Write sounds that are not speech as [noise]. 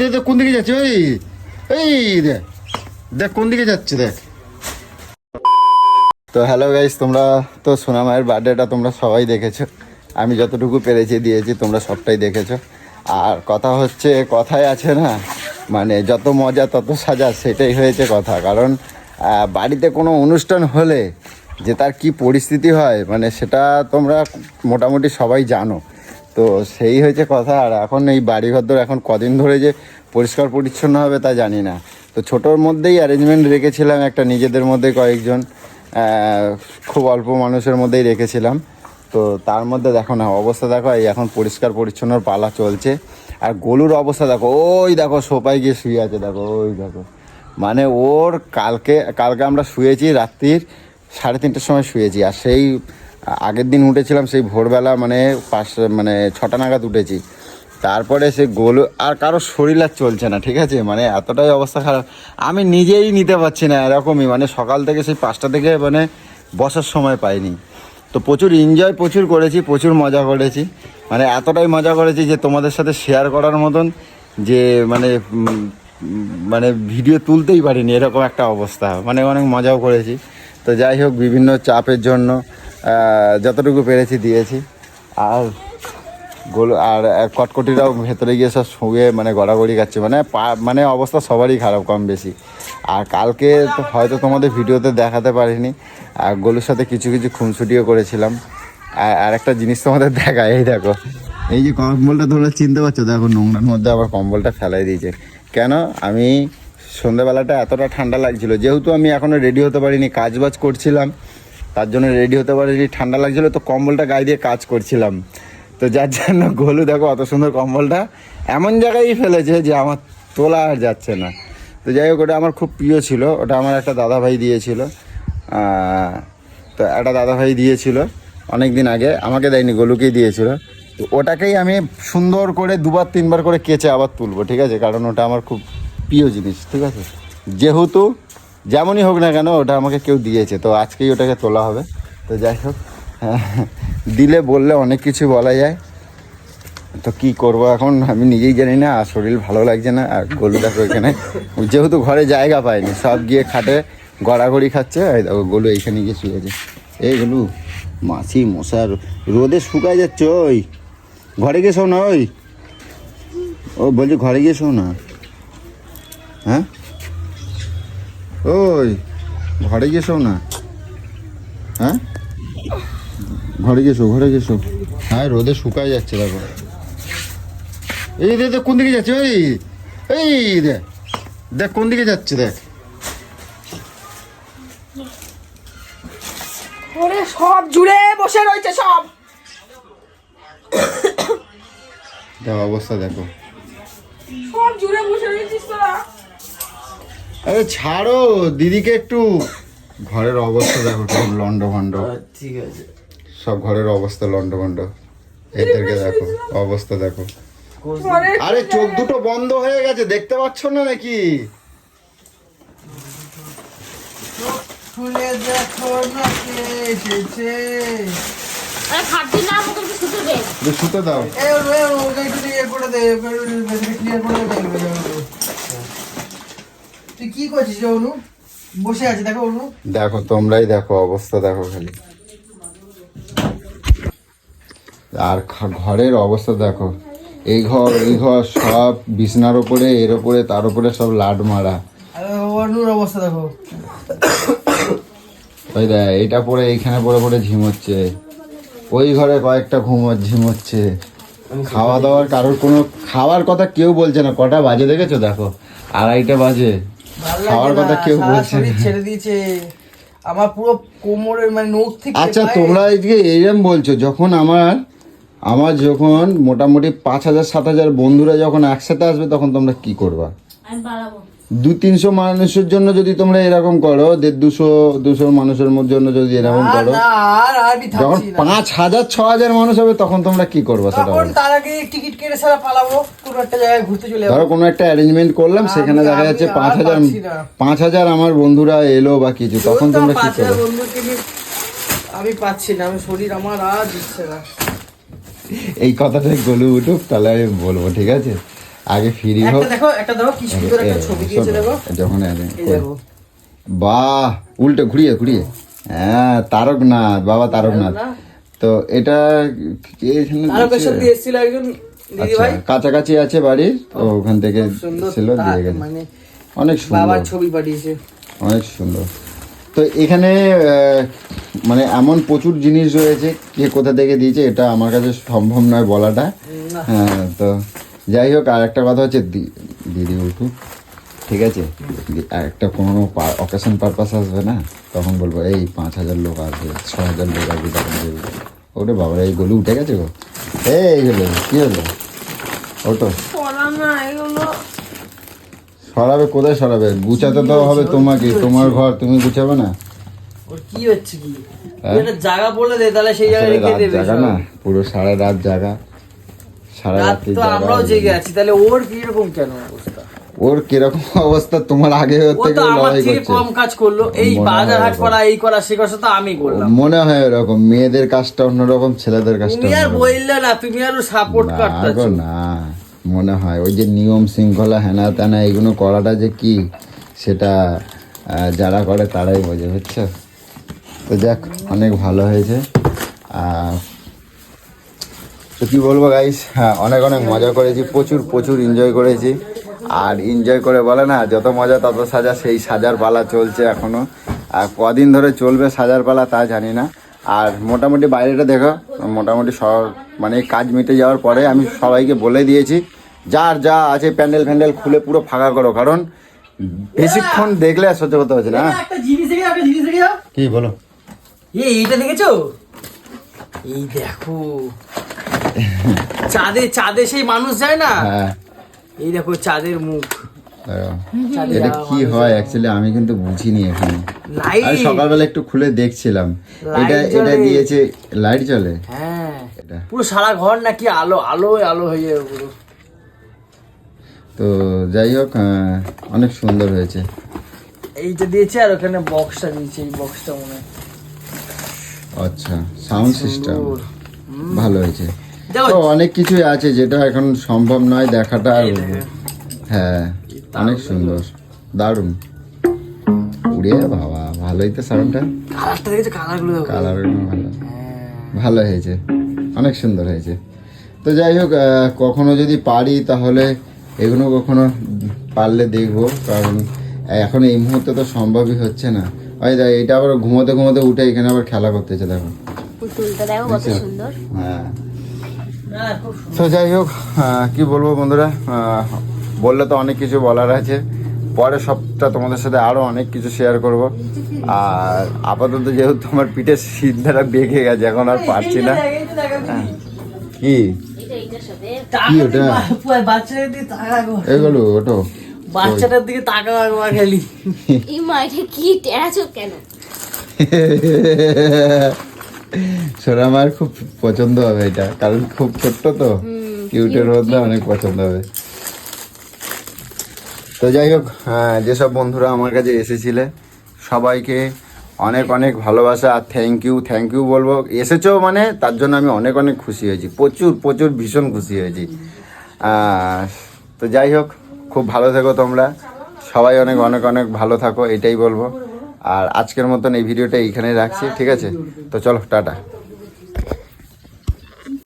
দেখ কোন দিকে যাচ্ছে ওই এই দেখ দেখ কোন দিকে যাচ্ছে, দেখ। তো হ্যালো গাইস তোমরা তো সোনা মায়ের বার্থডেটা তোমরা সবাই দেখেছ। আমি যতটুকু পেরেছি, দিয়েছি, তোমরা সবটাই দেখেছ। আর কথা হচ্ছে, কথায় আছে না মানে যত মজা, তত সাজা, সেটাই হয়েছে কথা। কারণ বাড়িতে কোনো অনুষ্ঠান হলে যে তার কি পরিস্থিতি হয় মানে সেটা তোমরা মোটামুটি সবাই জানো। তো সেই হয়েছে কথা। আর এখন এই বাড়িঘর ধরে এখন কদিন ধরে যে পরিষ্কার পরিচ্ছন্ন হবে তা জানি না। তো ছোটোর মধ্যেই অ্যারেঞ্জমেন্ট রেখেছিলাম একটা, নিজেদের মধ্যে কয়েকজন খুব অল্প মানুষের মধ্যেই রেখেছিলাম। তো তার মধ্যে দেখো না, অবস্থা দেখো, এই এখন পরিষ্কার পরিচ্ছন্নর পালা চলছে। আর গলুর অবস্থা দেখো, ওই দেখো সোপায় গিয়ে শুয়ে আছে, দেখো, ওই দেখো। মানে ওর কালকে কালকে আমরা শুয়েছি রাত্রির সাড়ে তিনটের সময় শুয়েছি, আর সেই আগের দিন উঠেছিলাম, সেই ভোরবেলা মানে পাঁচ মানে ছটা নাগাদ উঠেছি। তারপরে সে গোল, আর কারও শরীর আর চলছে না, ঠিক আছে? মানে এতটাই অবস্থা খারাপ। আমি নিজেই নিতে পারছি না এরকমই মানে সকাল থেকে সেই পাঁচটা থেকে মানে বসার সময় পাইনি। তো প্রচুর এনজয় প্রচুর করেছি, প্রচুর মজা করেছি। মানে এতটাই মজা করেছি যে তোমাদের সাথে শেয়ার করার মতন যে মানে মানে ভিডিও তুলতেই পারিনি, এরকম একটা অবস্থা। মানে অনেক মজাও করেছি। তো যাই হোক, বিভিন্ন চাপের জন্য যতটুকু পেরেছি দিয়েছি। আর গোল, আর কটকটিরাও ভেতরে গিয়ে সব শুয়ে মানে গড়াগড়ি খাচ্ছে। মানে মানে অবস্থা সবারই খারাপ কম বেশি। আর কালকে হয়তো তোমাদের ভিডিওতে দেখাতে পারিনি। আর গোলুর সাথে কিছু কিছু খুনসুটিও করেছিলাম। আর আর একটা জিনিস তোমাদের দেখা এই দেখো। এই যে কম্বলটা তোমরা চিনতে পারছ, দেখো নোংরার মধ্যে আবার কম্বলটা ফেলাই দিয়েছে। কেন? আমি সন্ধ্যাবেলাটা এতটা ঠান্ডা লাগছিল। যেহেতু আমি এখনও রেডি হতে পারিনি কাজ বাজ করছিলাম। তার জন্য রেডি হতে পারিনি ঠান্ডা লাগছিল তো কম্বলটা গায়ে দিয়ে কাজ করছিলাম। তো যার জন্য গোলু দেখো অত সুন্দর কম্বলটা এমন জায়গায় ফেলেছে যে আমার তোলা আর যাচ্ছে না। তো যাই হোক, ওটা আমার খুব প্রিয় ছিল, ওটা আমার একটা দাদা ভাই দিয়েছিল তো একটা দাদা ভাই দিয়েছিল অনেক দিন আগে, আমাকে দেয়নি, গোলুকেই দিয়েছিল। তো ওটাকেই আমি সুন্দর করে দুবার, তিনবার করে কেচে আবার তুলবো, ঠিক আছে? কারণ ওটা আমার খুব প্রিয় জিনিস, ঠিক আছে? যেহেতু যেমনই হোক না কেন, ওটা আমাকে কেউ দিয়েছে, তো আজকেই ওটাকে তোলা হবে। তো যাই হোক, [laughs] দিলে বললে অনেক কিছু বলা যায়। তো কি করব এখন, আমি নিজেই জানি না, আর শরীর ভালো লাগছে না, আর গলু দেখো এখানে। যেহেতু ঘরে জায়গা পাইনি, সব গিয়ে খাটে গড়াগড়ি খাচ্ছে দেখো গলু এইখানে গিয়ে শুয়েছে এই গলু মাছি মশার রোদে শুকায় যাচ্ছে, ওই। ঘরে গিয়ে শো না ওই। ও বলছি, ঘরে গিয়ে শো না। হ্যাঁ? ওই ঘরে শো না? হ্যাঁ? ঘরে গেছো ঘরে গেছো। হ্যাঁ রোদে শুকায় যাচ্ছে দেখো। এই দেখ দেখ কোন দিকে যাচ্ছে? ওই এই দেখ দেখ কোন দিকে যাচ্ছে দেখ। ওরে সব জুড়ে বসে রয়েছে সব। দেখ অবস্থা দেখো। সব জুড়ে বসে রয়েছিস তোরা। আরে ছাড়ো দিদিকে একটু ঘরের অবস্থা দেখো সব লন্ড ভন্ড ঠিক আছে সব ঘরের অবস্থা লন্ড ভন্ড এদেরকে দেখো অবস্থা দেখো আরে চোখ দুটো বন্ধ হয়ে গেছে দেখতে পাচ্ছ না নাকি খুলে দেখো না কে এসেছে শুতে দাও এ ওরে একটু ইয়ে করে দে ক্লিয়ার করে দে তুই কি করছিস রে অনু? বসে আছে দেখো অনু। দেখো তোমরাই দেখো অবস্থা দেখো খালি। আর ঘরের অবস্থা দেখো। এই ঘর এই ঘর সব বিছনার ওপরে এর ওপরে তার উপরে সব লাড মারা। অনুর অবস্থা দেখো। ওই দেখ এইটা পরে এইখানে পরে পরে ঝিমোচ্ছে ওই ঘরে কয়েকটা ঘুমো ঝিমোচ্ছে খাওয়া দাওয়ার কারোর কোনো খাওয়ার কথা কেউ বলছে না। কটা বাজে দেখেছ? দেখো আড়াইটা বাজে। খাওয়ার কথা কেউ বলছে ছেড়ে দিয়েছে। আমার পুরো কোমরের মানে নখ থেকে আচ্ছা তোমরা এদিকে এইরকম বলছো যখন আমার আমার যখন মোটামুটি পাঁচ হাজার সাত হাজার বন্ধুরা যখন একসাথে আসবে তখন তোমরা কি করবা? দু তিনশো মানুষের জন্য যদি তোমরা এরকম করো দেড় দুশো দুশো মানুষের জন্য যদি এরকম করো যখন পাঁচ হাজার ছ হাজার মানুষ হবে তখন তোমরা কি করবা সেটা তার আগে টিকিট কেটে সারা পালাবো কোনো একটা জায়গায় ঘুরতে চলে ধরো কোনো একটা অ্যারেঞ্জমেন্ট করলাম সেখানে দেখা যাচ্ছে পাঁচ হাজার পাঁচ হাজার আমার বন্ধুরা এলো বা কিছু তখন তোমরা কি করবে? আমি পাচ্ছি না আমি শরীর আমার আর দিচ্ছে না। এই কথাটা গলু উঠুক তাহলে আমি বলব ঠিক আছে? আগে ফ্রি হোক। দেখো একটা দেখো কি সুন্দর একটা ছবি দিয়েছে দেখো। যখন বাহ উল্টে ঘুরিয়ে ঘুরিয়ে। হ্যাঁ তারকনাথ বাবা তারকনাথ। তো এটা কে এখানে তারকের দিচ্ছে? সাথে এসেছিল একজন আচ্ছা, কাছাকাছি আছে বাড়ি তো ওখান থেকে ছিল দিয়ে গেছে। মানে অনেক সুন্দর। বাবার ছবি পাঠিয়েছে। অনেক সুন্দর। তো এখানে মানে এমন প্রচুর জিনিস রয়েছে কে কোথা থেকে দিয়েছে এটা আমার কাছে সম্ভব নয় বলাটা। হ্যাঁ তো যাই হোক আর একটা কথা হচ্ছে দিদি উঠুক ঠিক আছে একটা কোনো অকেশন পারপাস আসবে না? তখন বলব এই পাঁচ হাজার লোক আসবে ছ হাজার লোক আসবে তখন ওরে বাবা এই গলু উঠে গেছে গো। এই হলো কি হলো? ওটো। সরাবে কোথায় সরাবে? গুছাতে তো হবে তোমাকে তোমার ঘর তুমি গুছাবে না? কি হচ্ছে কি? হ্যাঁ? জায়গা বলে দে তাহলে সেই জায়গায় রেখে দেবে জাগা না পুরো সারা রাত জাগা। সারা রাত রাত্রি তো আমরাও জেগে আছি তাহলে ওর কি এরকম কেন অবস্থা? ওর কীরকম [laughs] অবস্থা? তোমার আগে ও থেকে লড়াই করছে। কম কাজ করল এই মনে বাজার হয় হাট করা এই করা সে কথা তো আমি করলাম। মনে হয় এরকম মেয়েদের কাজটা অন্যরকম ছেলেদের কাজটা তুমি আর বললে না তুমি আরও সাপোর্ট করতেছো না মনে হয় ওই যে নিয়ম শৃঙ্খলা হেনা তেনা এগুলো করাটা যে কি সেটা যারা করে তারাই বোঝে বুঝছ? তো যাক অনেক ভালো হয়েছে। আর তো কি বলব গাইস হ্যাঁ অনেক অনেক মজা করেছি প্রচুর প্রচুর এনজয় করেছি। আর এনজয় করে বলে না যত মজা তত সাজা সেই সাজার পালা চলছে এখনও। আর কদিন ধরে চলবে সাজার পালা তা জানি না। আর মোটামুটি বাইরেটা দেখো মোটামুটি সব মানে কাজ মিটে যাওয়ার পরে আমি সবাইকে বলে দিয়েছি যার যা আছে প্যান্ডেল ফ্যান্ডেল খুলে পুরো ফাঁকা করো। কারণ বেশিক্ষণ দেখলে আর সহ্য করতে পারছি না। হ্যাঁ? কি বলো? এই এইটা দেখেছ? এই দেখো। চাঁদে চাঁদে সেই মানুষ যায় না? হ্যাঁ। এই দেখো চাঁদের মুখ। এটা কি হয়? অ্যাকচুয়ালি আমি কিন্তু বুঝিনি এখানে। আমি সকালবেলা একটু খুলে দেখছিলাম। এটা এটা দিয়েছে লাইট জ্বলে? হ্যাঁ। এটা। পুরো সারা ঘর নাকি আলো আলো আলো হয়ে যাবে পুরো। তো যাই হোক অনেক সুন্দর হয়েছে। এইটা দিয়েছে আর ওখানে বক্সটা দিয়েছে এই বক্সটা মনে আচ্ছা সাউন্ড সিস্টেম। ভালো হয়েছে। তো অনেক কিছুই আছে যেটা এখন সম্ভব নয় দেখাটা আর হ্যাঁ অনেক সুন্দর। দারুণ। উড়ে বাবা ভালোই তো সাউন্ডটা কালারটা দেখেছ? কালারগুলো দেখো। কালার ভালো। হ্যাঁ। ভালো হয়েছে। অনেক সুন্দর হয়েছে। তো যাই হোক কখনো যদি পারি তাহলে এগুলো কখনো পারলে দেখব কারণ এখন এই মুহূর্তে তো সম্ভবই হচ্ছে না। ওই দেখ এটা আবার ঘুমোতে ঘুমোতে উঠে এখানে আবার খেলা করতেছে দেখো। পুতুলটা দেখো কত। সুন্দর। হ্যাঁ। তো যাই হোক কি বলব বন্ধুরা? বললে তো অনেক কিছু বলার আছে। পরে সবটা তোমাদের সাথে আরও অনেক কিছু শেয়ার করব। আর আপাতত যেহেতু আমার পিঠে সিদ্ধারা বেঁকে গেছে এখন আর পারছি না। দেখো, কি? কি ওটা? এগুলো ওটো। বাচ্চাটার দিকে তাকাবো একবার খালি। এই কি টেরাছো কেন? [laughs] সোনা মায়ের খুব পছন্দ হবে এটা কারণ খুব ছোট্ট তো। কিউটের মধ্যে অনেক পছন্দ হবে। তো যাই হোক আহ, যেসব বন্ধুরা আমার কাছে এসেছিলে সবাইকে অনেক অনেক ভালোবাসা আর থ্যাংক ইউ থ্যাংক ইউ বলব। এসেছ মানে তার জন্য আমি অনেক অনেক খুশি হয়েছি প্রচুর প্রচুর ভীষণ খুশি হয়েছি। তো যাই হোক খুব ভালো থেকো তোমরা। সবাই অনেক অনেক অনেক ভালো থাকো এটাই বলব। আর আজকের মতন এই ভিডিওটা এইখানে রাখছি ঠিক আছে? তো চলো টাটা।